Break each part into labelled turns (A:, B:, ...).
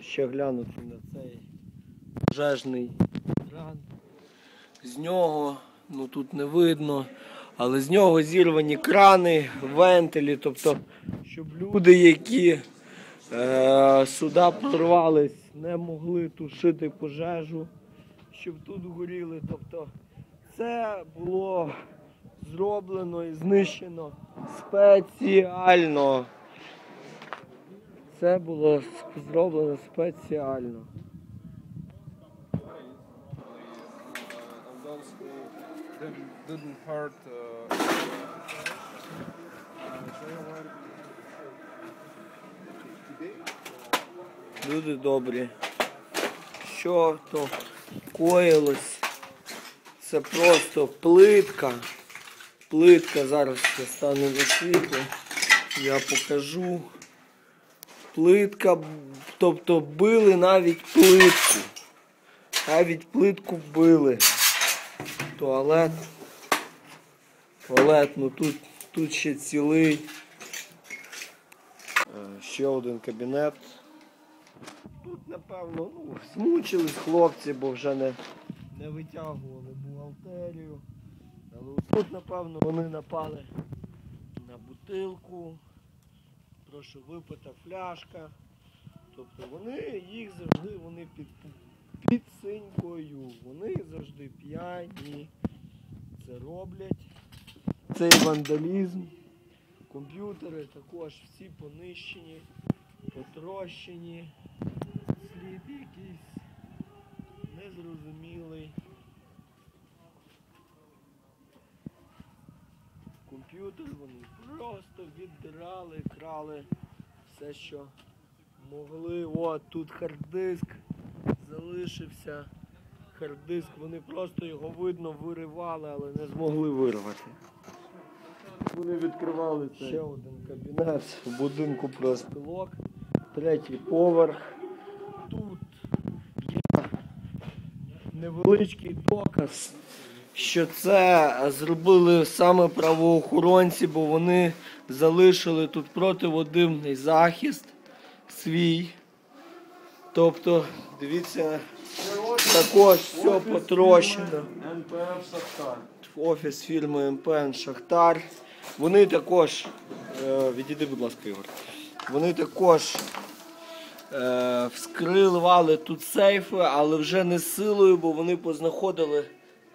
A: Ще глянути на цей пожежний кран. З нього, ну тут не видно, але з нього зірвані крани, вентилі, тобто, щоб люди, які е, сюди прорвались, не могли тушити пожежу, щоб тут горіли. Тобто це було зроблено і знищено спеціально. Це було зроблено спеціально. Люди добрі. Що то коїлось? Це просто плитка. Плитка зараз я стану на світло. Я покажу. Плитка, тобто били навіть плитку. Навіть плитку били. Туалет. Туалет, ну тут, тут ще цілий. Е, Ще один кабінет. Тут, напевно, ну, змучились хлопці, бо вже не, не витягували бухгалтерію. Але тут, напевно, вони напали на бутилку. Прошу випита фляжка. Тобто вони їх завжди вони під, під синькою. Вони завжди п'яні. Це роблять. Цей вандалізм. Комп'ютери також всі понищені, потрощені. Слід якийсь незрозумілий. Комп'ютер вони просто віддирали, крали все, що могли. От тут хард-диск залишився. Хард-диск, вони просто його видно виривали, але не змогли вирвати.
B: Вони відкривали це.
A: Ще один кабінет в будинку профспілок, третій поверх. Тут є невеличкий доказ, що це зробили саме правоохоронці, бо вони залишили тут противодимний захист свій. Тобто, дивіться, також все потрощено офіс фірми МПН Шахтар. Вони також, е, відійди, будь ласка, Ігор. Вони також е, вскривали тут сейфи, але вже не силою, бо вони познаходили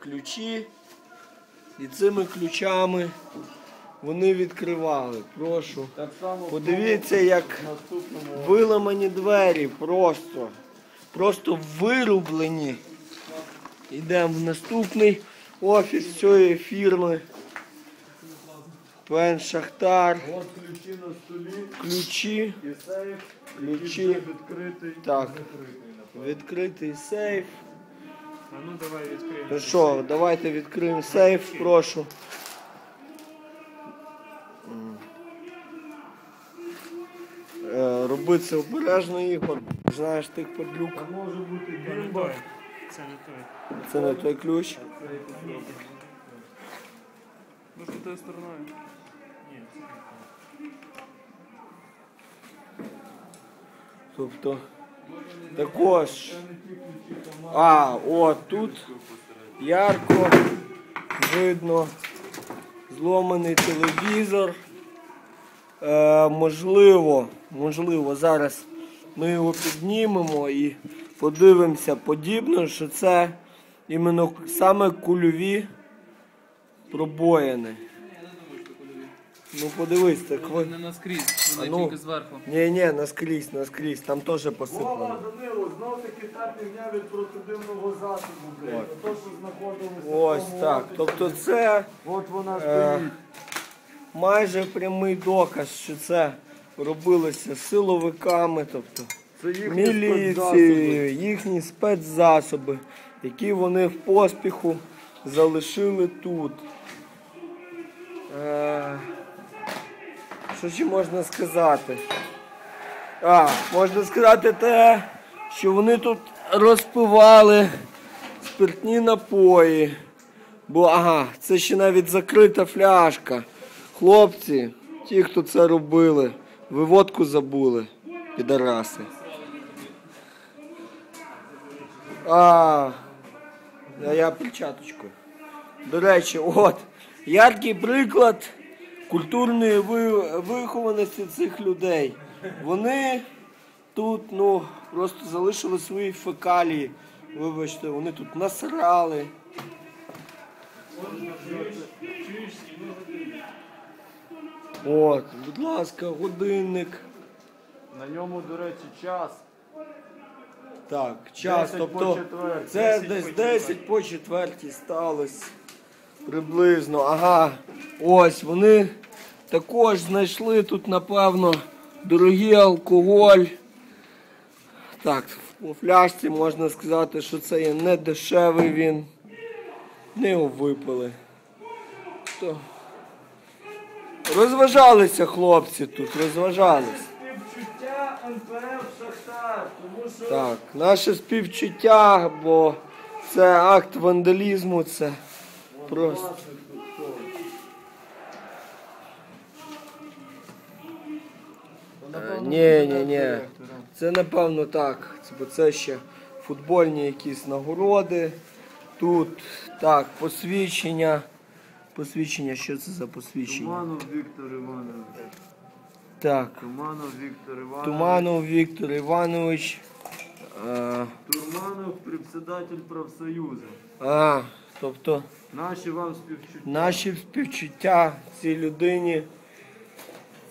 A: ключі. І цими ключами вони відкривали. Прошу. Подивіться, як виламані двері просто. Просто вирублені. Йдемо в наступний офіс цієї фірми. Пен Шахтар.
B: от ключі на столі
A: Ключі.
B: і сейф,
A: Ключі.
B: відкритий.
A: Так. Відкритий сейф.
C: А ну давай відкриємо.
A: Ну що, давайте відкриємо сейф, прошу. Е, Роби це обережно, Ігор. Знаєш тих подлюк.
B: А може бути
C: Це не
B: бімба.
C: той. Це не той.
A: Це не той ключ.
C: Може тою стороною? Ні, це не той.
A: Тобто також. А, о, тут ярко видно зломаний телевізор. Е, можливо, можливо, зараз ми його піднімемо і подивимося подібно, що це іменно саме кульові пробоїни. Ну подивись, так ви.
D: Не наскрізь,
A: А ну.
D: тільки зверху.
A: Ні, ні, наскрізь, наскрізь, там теж посипано.
B: Вова, Данило, знов таки та півня від протидимного засобу, блядь. То, що знаходилося. в
A: Ось
B: тому
A: так.
B: офісі.
A: Тобто це
B: От вона
A: Е,
B: стоїть.
A: майже прямий доказ, що це робилося силовиками, тобто
B: Це їхні спецзасоби.
A: міліцією, їхні спецзасоби, які вони в поспіху залишили тут. Е, що ще можна сказати? А, можна сказати те, що вони тут розпивали спиртні напої. Бо ага, це ще навіть закрита фляжка. Хлопці, ті, хто це робили, ви водку забули, підараси. А, а я перчаточкою. До речі, от, яркий приклад культурної вихованості цих людей. Вони тут, ну, просто залишили свої фекалії. Вибачте, вони тут насрали. От, будь ласка, годинник.
B: На ньому, до речі, час.
A: Так, час,
B: 10 по
A: тобто
B: четвертій.
A: це десь 10 по четвертій сталося. Приблизно. Ага. Ось вони також знайшли тут, напевно, дорогий алкоголь. Так, у фляжці можна сказати, що це є не дешевий він. Не його випили. То... Розважалися хлопці тут, розважались.
B: Співчуття НПФ Шахтар, тому що
A: Так, наше співчуття, бо це акт вандалізму, це просто. Е, Ні, ні, ні. Це напевно так. Це, бо це ще футбольні якісь нагороди. Тут так, посвідчення. Посвідчення, що це за посвідчення?
B: Туманов Віктор Іванович.
A: Так.
B: Туманов Віктор Іванович.
A: Туманов Віктор Іванович.
B: Турманов председатель профсоюзу.
A: а, тобто
B: Наші вам співчуття.
A: наші співчуття цій людині.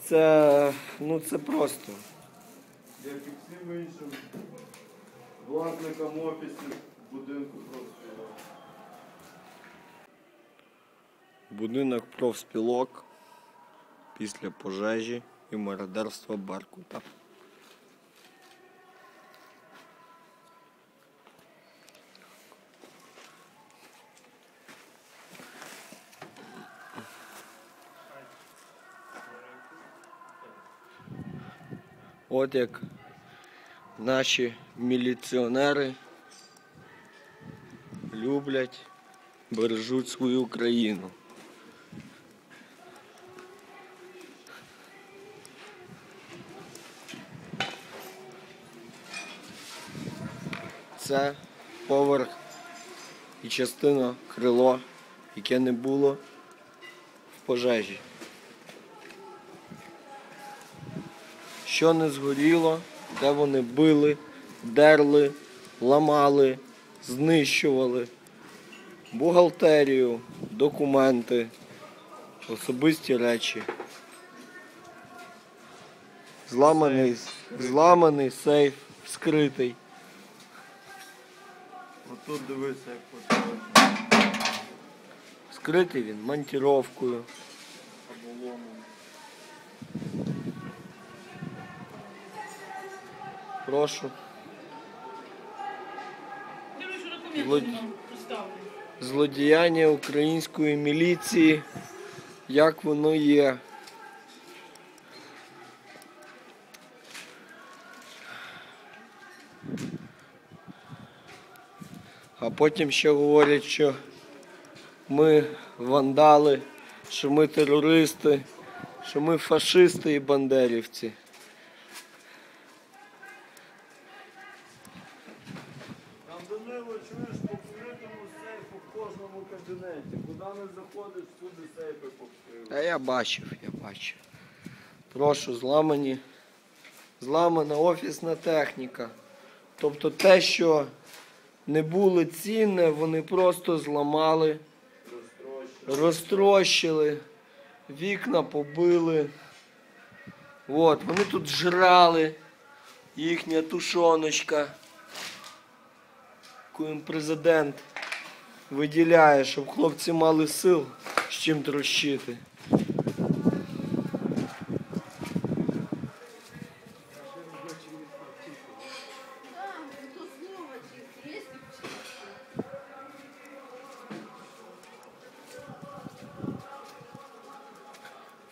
A: Це, ну це просто.
B: Як і всім іншим власникам офісів будинку профспілок.
A: Будинок профспілок після пожежі і мародерства Баркута. От як наші міліціонери люблять, бережуть свою країну. Це поверх і частина крило, яке не було в пожежі. Що не згоріло, де вони били, дерли, ламали, знищували бухгалтерію, документи, особисті речі. Зламаний, зламаний сейф, вскритий.
B: Отут дивися, як потім
A: Скритий він монтіровкою.
B: обломом.
A: Прошу. Злодіяння української міліції, як воно є. А потім ще говорять, що ми вандали, що ми терористи, що ми фашисти і бандерівці.
B: Там Данило, чуєш, по вкритому сейфу в кожному кабінеті. Куди не заходиш, всюди сейфи повкрили.
A: А я бачив, я бачив. Прошу, зламані, зламана офісна техніка. Тобто те, що не було цінне, вони просто зламали, розтрощили, вікна побили. От, вони тут жрали, їхня тушоночка, їм президент виділяє, щоб хлопці мали сил з чим трощити.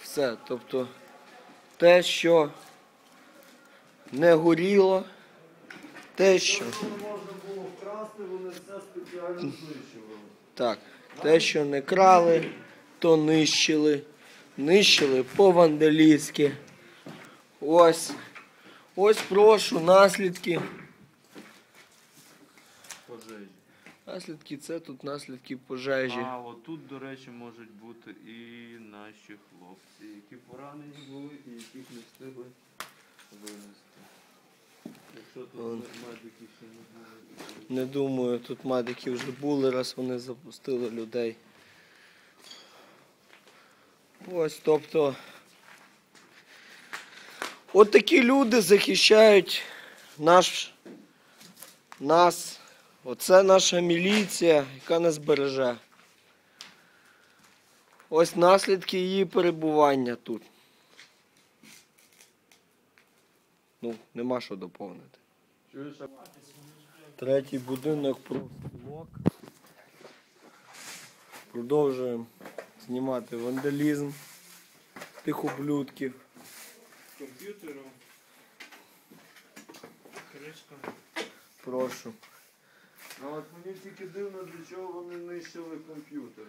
A: Все. Тобто те, що не горіло, те, що. Так, те, що не крали, то нищили. Нищили по-вандалістськи. Ось. Ось прошу наслідки.
B: пожежі.
A: Наслідки це тут наслідки пожежі.
B: А от тут, до речі, можуть бути і наші хлопці, які поранені були і яких не встигли винести. Якщо тут медики ще не
A: думаю, тут медики вже були, раз вони запустили людей. Ось, тобто. От такі люди захищають наш, нас. Оце наша міліція, яка нас береже. Ось наслідки її перебування тут. Ну, нема що доповнити.
B: А
A: Третій будинок профспілок. Продовжуємо знімати вандалізм тих ублюдків.
C: Комп'ютером. Кришка.
A: Прошу.
B: Ну от мені тільки дивно, для чого вони нищили комп'ютери.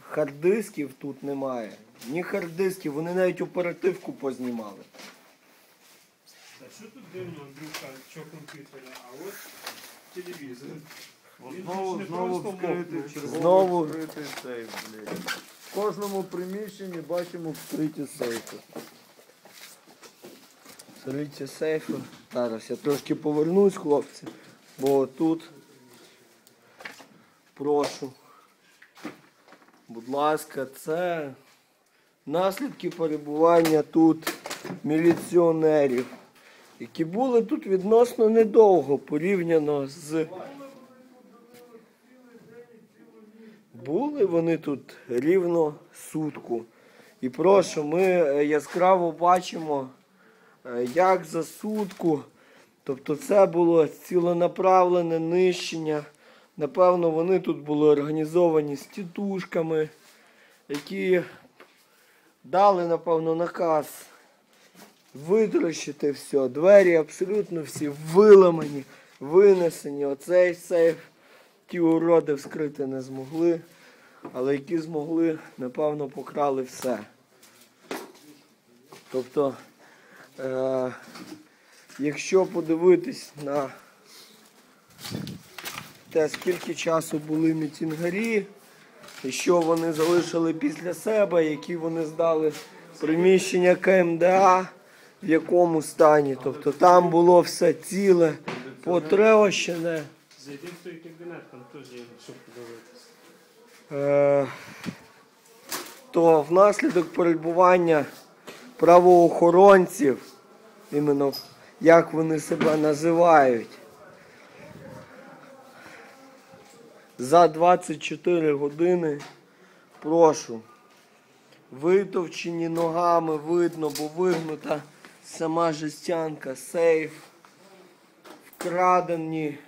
A: Харддисків тут немає. Ні харддисків, вони навіть оперативку познімали.
C: А що тут дивно, Андрюха, що комп'ютера? А от телевізор. Він
B: знову,
C: ж не
B: знову
C: просто
B: вскритий,
C: мокнув.
B: черговий
A: Знову.
B: вскритий сейф, блядь. В кожному приміщенні бачимо
A: Відкриті сейфи. Відкриті сейфи. Зараз я трошки повернусь, хлопці. Бо тут. Прошу. Будь ласка, це наслідки перебування тут міліціонерів, які були тут відносно недовго порівняно з. Були вони тут рівно сутку. І прошу, ми е, яскраво бачимо, е, як за сутку. Тобто це було ціленаправлене нищення. Напевно, вони тут були організовані з тітушками, які дали, напевно, наказ витрощити все. Двері абсолютно всі виламані, винесені. Оцей сейф ті уроди вскрити не змогли. Але які змогли, напевно, покрали все. Тобто, е- якщо подивитись на те, скільки часу були мітінгарі, і що вони залишили після себе, які вони здали приміщення КМДА, в якому стані. Тобто там було все ціле, потрощене.
C: Зайди в той кабінет, там теж є, щоб подивитися.
A: Е, то внаслідок перебування правоохоронців, іменно як вони себе називають, за 24 години, прошу, витовчені ногами видно, бо вигнута сама жестянка, сейф, вкрадені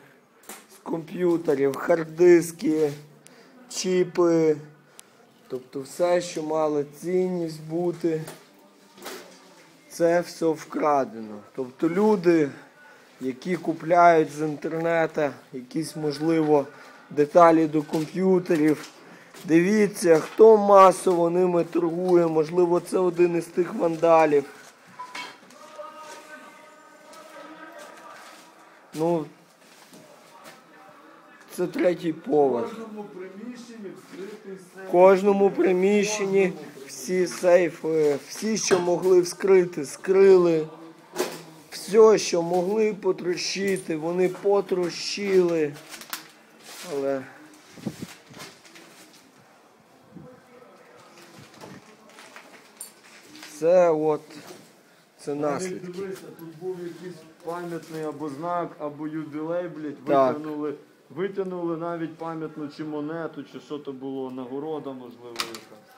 A: з комп'ютерів, харддиски чіпи, тобто все, що мало цінність бути, це все вкрадено. Тобто люди, які купляють з інтернету якісь, можливо, деталі до комп'ютерів, дивіться, хто масово ними торгує, можливо, це один із тих вандалів. Ну, це третій поверх.
B: кожному приміщенні вскритий сейф.
A: В кожному приміщенні всі сейфи, всі, що могли вскрити, скрили. Все, що могли потрощити, вони потрощили. Але це от це наслідки.
B: Дивися, тут був якийсь пам'ятний або знак, або юбілей, блядь,
A: Так.
B: витягнули. Витягнули навіть пам'ятну чи монету, чи що то було, нагорода, можливо, якась.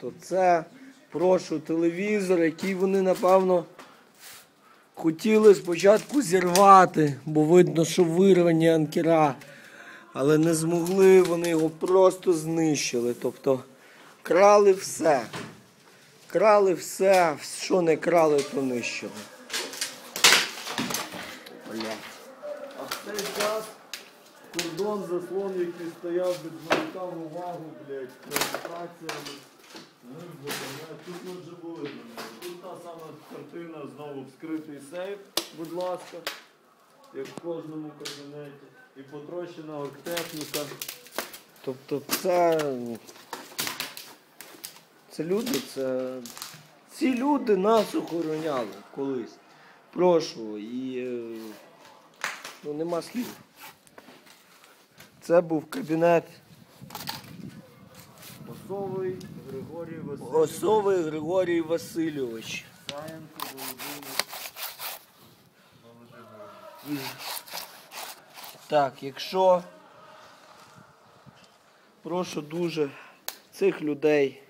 A: то це прошу телевізор, який вони напевно хотіли спочатку зірвати, бо видно, що вирвані анкера, але не змогли, вони його просто знищили. Тобто крали все. Крали все, що не крали, то нищили. Бля.
B: А в цей час кордон заслон, який стояв, відволікав увагу, блядь, провокаціями. Ну, Тут ми вже були. Тут та сама картина, знову вскритий сейф, будь ласка. як в кожному кабінеті. І потрощена оргтехніка.
A: Тобто це. Це люди, це. Ці люди нас охороняли колись. Прошу, і е, ну, нема слів. Це був кабінет
B: Осовий Григорій Васильович.
A: Осовий Григорій Васильович.
B: Саєнко Володимир.
A: Так, якщо прошу дуже цих людей